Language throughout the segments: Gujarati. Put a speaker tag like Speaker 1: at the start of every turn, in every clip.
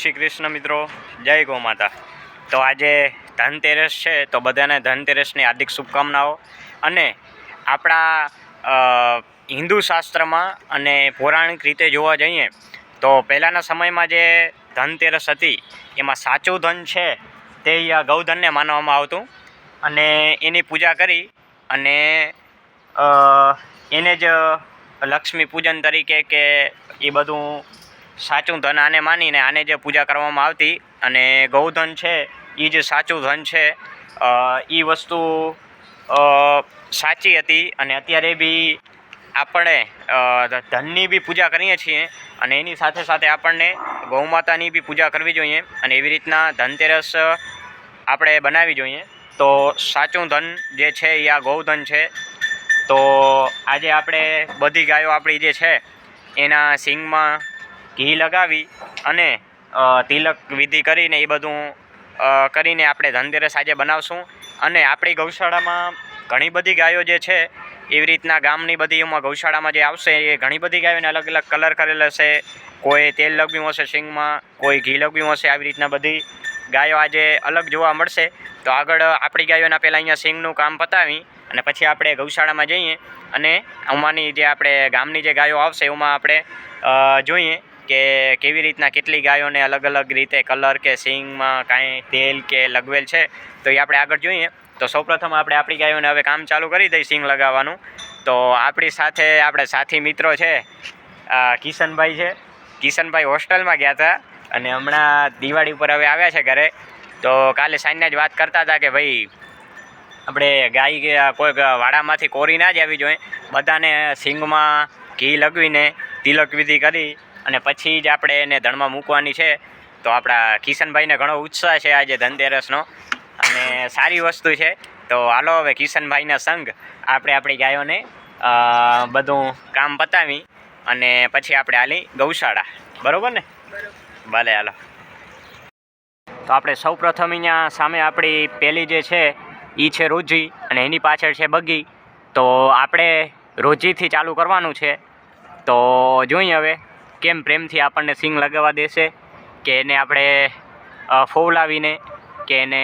Speaker 1: શ્રી કૃષ્ણ મિત્રો, જય ગૌ માતા. તો આજે ધનતેરસ છે, તો બધાને ધનતેરસની હાર્દિક શુભકામનાઓ. અને આપણા હિન્દુ શાસ્ત્રમાં અને પૌરાણિક રીતે જોવા જઈએ, તો પહેલાંના સમયમાં જે ધનતેરસ હતી, એમાં સાચું ધન છે તે ગૌધનને માનવામાં આવતું. અને એની પૂજા કરી અને એને જ લક્ષ્મી પૂજન તરીકે કે એ બધું સાચું ધન આને માનીને આને જે પૂજા કરવામાં આવતી અને ગૌધન છે એ જે સાચું ધન છે એ વસ્તુ સાચી હતી અને અત્યારે બી આપણે ધનની બી પૂજા કરીએ છીએ અને એની સાથે સાથે આપણને ગૌમાતાની બી પૂજા કરવી જોઈએ અને એવી રીતના ધનતેરસ આપણે બનાવવી જોઈએ. તો સાચું ધન જે છે એ આ ગૌધન છે. તો આજે આપણે બધી ગાયો આપણી જે છે, એના સિંગમાં ઘી લગાવી અને તિલક વિધિ કરીને એ બધું કરીને આપણે ધનતેરસ આજે બનાવશું. અને આપણી ગૌશાળામાં ઘણી બધી ગાયો જે છે, એવી રીતના ગામની બધી એમાં ગૌશાળામાં જે આવશે, એ ઘણી બધી ગાયોને અલગ અલગ કલર કરેલ હશે. કોઈ તેલ લગ્યું હશે સિંગમાં, કોઈ ઘી લગ્યું હશે, આવી રીતના બધી ગાયો આજે અલગ જોવા મળશે. તો આગળ આપણી ગાયોના પહેલાં અહીંયા સિંગનું કામ પતાવી અને પછી આપણે ગૌશાળામાં જઈએ. અને આમાંની જે આપણે ગામની જે ગાયો આવશે, એમાં આપણે જોઈએ. કે કેવી રીતના કેટલી ગાયોને અલગ અલગ રીતે કલર કે સિંગમાં કાંઈ તેલ કે લગવેલ છે, તો એ આપણે આગળ જોઈએ. તો સૌપ્રથમ આપણે આપણી ગાયોને હવે કામ ચાલુ કરી દઈ સિંગ લગાવવાનું. તો આપણી સાથે આપણે સાથી મિત્રો છે કિશનભાઈ છે. કિશનભાઈ હોસ્ટેલમાં ગયા હતા અને હમણાં દિવાળી ઉપર હવે આવ્યા છે ઘરે. તો કાલે સાંજના જ વાત કરતા હતા કે ભાઈ, આપણે ગાય કે કોઈક કોઈ વાડામાંથી કોરી ના જ આવી જોઈએ. બધાને સિંગમાં ઘી લગવીને તિલક વિધિ કરી અને પછી જ આપણે એને ધણમાં મૂકવાની છે. તો આપણા કિશનભાઈને ઘણો ઉત્સાહ છે આજે ધનતેરસનો. અને સારી વસ્તુ છે. તો હાલો હવે કિશનભાઈના સંગ આપણે આપણી ગાયોને બધું કામ પતાવી અને પછી આપણે હાલી ગૌશાળા. બરાબર ને? ભલે હાલો. તો આપણે સૌ પ્રથમ અહીંયા સામે આપણી પહેલી જે છે એ છે રોજી અને એની પાછળ છે બગી. તો આપણે રોજીથી ચાલુ કરવાનું છે. તો જોઈએ હવે. કેમ પ્રેમથી આપણને સિંગ લગાવવા દેશે કે એને આપણે ફોવલાવીને કે એને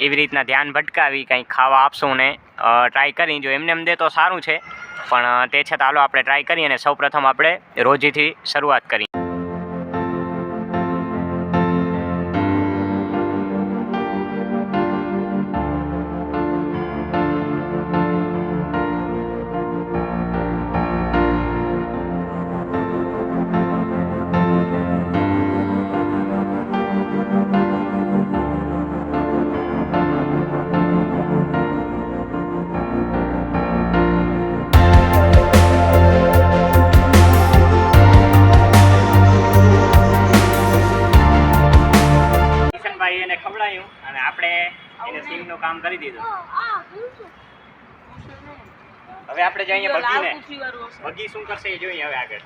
Speaker 1: એવી રીતના ધ્યાન ભટકાવી, કંઈ ખાવા આપશું ને ટ્રાય કરી જો. એમને એમ દે તો સારું છે. પણ તે છતાં હાલો આપણે ટ્રાય કરીએ અને સૌ પ્રથમ આપણે રોજીથી શરૂઆત કરી હવે આપણે જઈએ બગીને બગી શું કરશે એ જોઈએ હવે આગળ.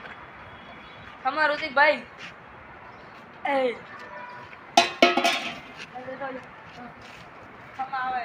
Speaker 2: તમારું તી ભાઈ. એ. આવે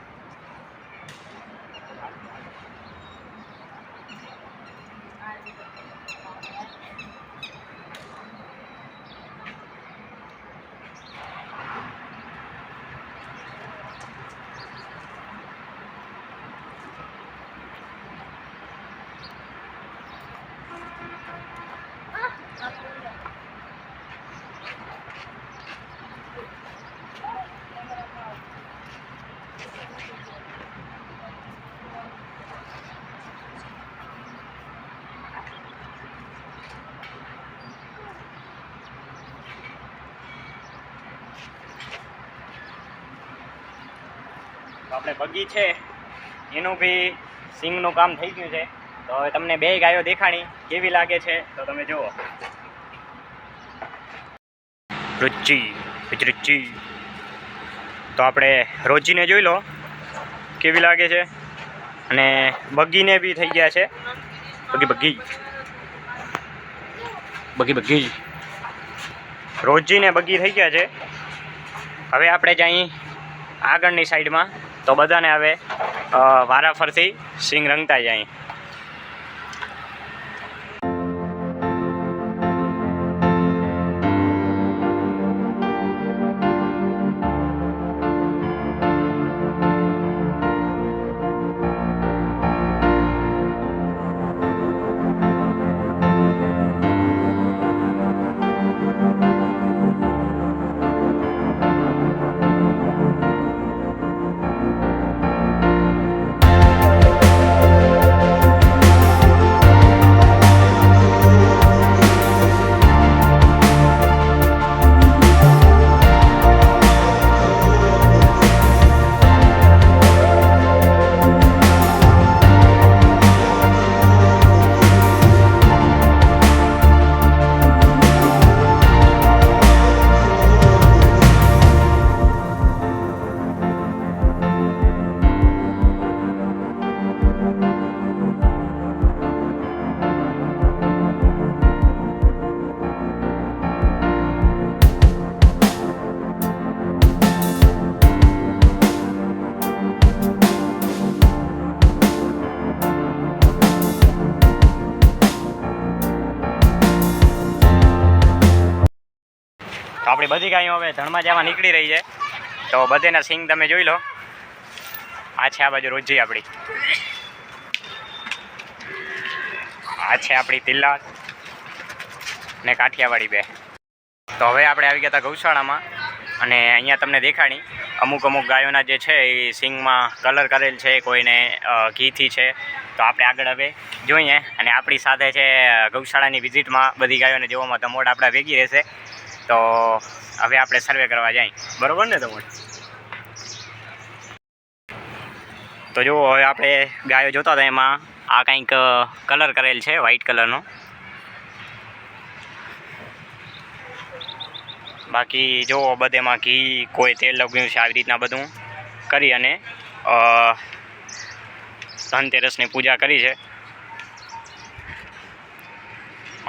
Speaker 1: આપણે બગી છે. એનું બી સિંગનું કામ થઈ ગયું છે. તો હવે તમને બે ગાયો દેખાણી કેવી લાગે છે તો તમે જુઓ. રુચિ રુચિ. તો આપણે રોજીને જોઈ લો કેવી લાગે છે. અને બગીને બી થઈ ગયા છે. બગી બગી બગી બગી રોજીને બગી થઈ ગયા છે. હવે આપણે જઈ આગળની સાઈડમાં તો બધાને હવે વારાફરથી સિંગ રંગતા જાય બધી ગાયો હવે ધણમાં જવા નીકળી રહી છે. તો બધેના સિંગ તમે જોઈ લો. આ છે આ બાજુ રોજી આપણી. આ છે આપણી તિલ્લા ને કાઠિયાવાડી બે. તો હવે આપણે આવી ગયા હતા ગૌશાળામાં અને અહીંયા તમને દેખાણી. અમુક અમુક ગાયોના જે છે એ સિંગમાં કલર કરેલ છે, કોઈને ઘીથી છે. તો આપણે આગળ હવે જોઈએ. અને આપણી સાથે છે ગૌશાળાની વિઝિટમાં બધી ગાયોને જોવામાં તમોડ આપણા ભેગી રહેશે. તો હવે આપણે સર્વે કરવા જાય. બરોબર ને તમોડ તો જુઓ, હવે આપણે ગાયો જોતા હતા એમાં. આ કંઈક કલર કરેલ છે વ્હાઈટ કલરનો બાકી જો બધેમાં ઘી, કોઈ તેલ લગ્યું છે, આવી રીતના બધું કરી અને ધનતેરસની પૂજા કરી છે.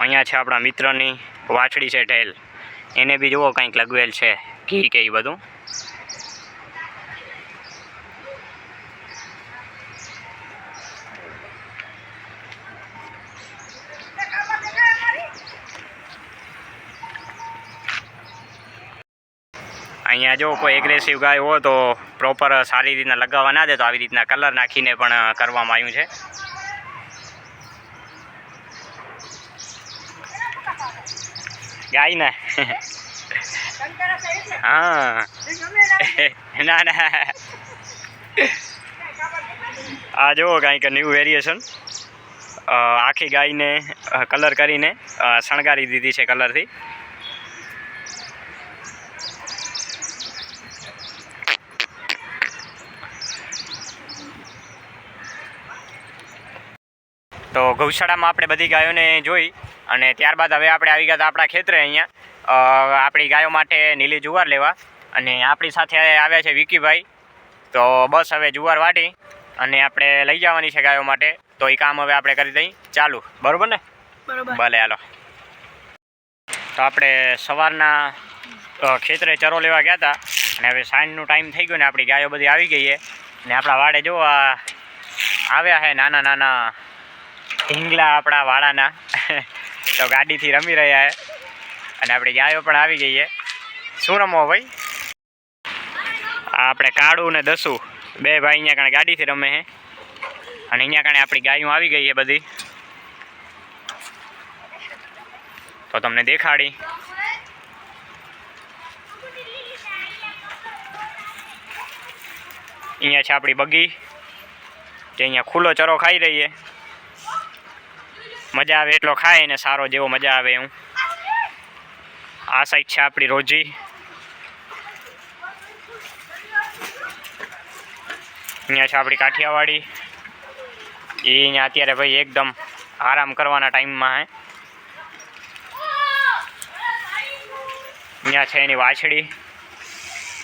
Speaker 1: અહીંયા છે આપણા મિત્રની વાછડી છે ઢેલ એને બી જુઓ કંઈક લગવેલ છે, ઘી કે એ બધું. અહીંયા જો કોઈ એગ્રેસિવ ગાય હોય તો પ્રોપર સારી રીતના લગાવવા ના દે તો આવી રીતના કલર નાખીને પણ કરવામાં આવ્યું છે. ગાય ને. હા. ના ના. આ જુઓ કાંઈક ન્યૂ વેરિએશન આખી ગાયને કલર કરીને શણગારી દીધી છે કલરથી તો ગૌશાળામાં આપણે બધી ગાયોને જોઈ. અને ત્યારબાદ હવે આપણે આવી ગયા હતા આપણા ખેતરે અહીંયા. આપણી ગાયો માટે નીલી જુવાર લેવા. અને આપણી સાથે આવ્યા છે વિકીભાઈ તો બસ હવે જુવાર વાટી અને આપણે લઈ જવાની છે ગાયો માટે. તો એ કામ હવે આપણે કરી દઈ. ચાલુ. બરોબર ને? ભલે હાલો. તો આપણે સવારના ખેતરે ચરો લેવા ગયા હતા અને હવે સાંજનો ટાઈમ થઈ ગયો ને આપણી ગાયો બધી આવી ગઈ છે. ને આપણા વાડે જો આવ્યા છે નાના નાના ઢીંગલા આપણા વાડાના. તો ગાડીથી રમી રહ્યા છે અને આપણી ગાયો પણ આવી ગઈ છે શું રમો ભાઈ? આપણે કાળું ને દસું. બે ભાઈ અહીંયા કાણે ગાડીથી રમે છે અને અહીંયા કાણે આપણી ગાયો આવી ગઈ છે બધી. તો તમને દેખાડી. અહીંયા છે આપણી બગી. જે અહીંયા ખુલ્લો ચરો ખાઈ રહી છે મજા આવે એટલો ખાય ને સારો જેવો મજા આવે એવું આ સાઈડ છે આપણી રોજી. અહીંયા છે આપણી કાઠિયાવાડી. એ અહીંયા અત્યારે ભાઈ એકદમ આરામ કરવાના ટાઈમમાં હે. અહીંયા છે એની વાછડી.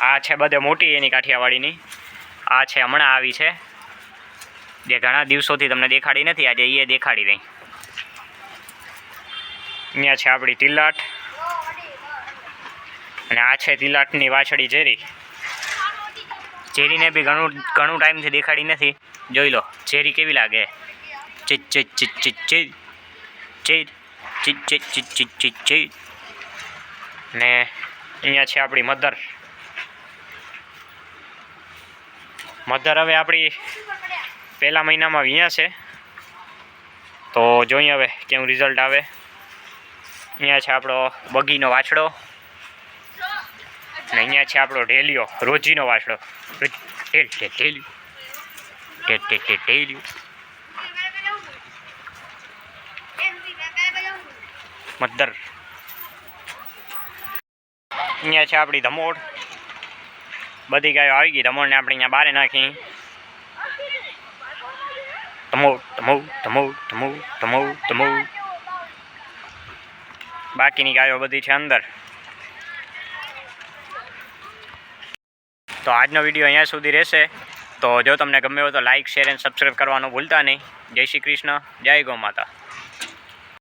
Speaker 1: આ છે બધે મોટી એની કાઠિયાવાડીની. આ છે હમણાં આવી છે. જે ઘણા દિવસોથી તમને દેખાડી નથી, આજે એ દેખાડી રહી. અહીંયા છે આપણી તિલાટ. અને આ છે તિલાટની વાછડી ઝેરી. ઝેરીને બી ઘણું ઘણું ટાઈમથી દેખાડી નથી. જોઈ લો, ઝેરી કેવી લાગે? ચિત ચિત ચિત ચિત ચિત. ચિત ચિત ચિત ચિત ચિત ચિત ચિત. ને અહીંયા છે આપણી મધર. મધર હવે આપણી પહેલા મહિનામાં અહીંયા છે. તો જોઈએ હવે કેવું રિઝલ્ટ આવે. અહીંયા છે આપણો બગીનો વાછડો. ને અહીંયા છે આપણો ઢેલિયો, રોજીનો વાછડો. ઢેલિયો. ઢેલ ઢેલ ઢેલ ઢેલિયો. મદ્દર અહીંયા છે આપણી ધમોડ. બધી ગાયો આવી ગઈ, ધમોડને આપણે અહીંયા બારે નાખી. ધમોડ ધમોડ ધમોડ ધમોડ ધમોડ ધમોડ. બાકીની ગાયો બધી છે અંદર. તો આજનો વીડિયો અહીંયા સુધી રહેશે. તો જો તમને ગમે હોય તો લાઇક શેર એન્ડ સબસ્ક્રાઈબ કરવાનું ભૂલતા નહીં. જય શ્રી કૃષ્ણ, જય ગૌ માતા.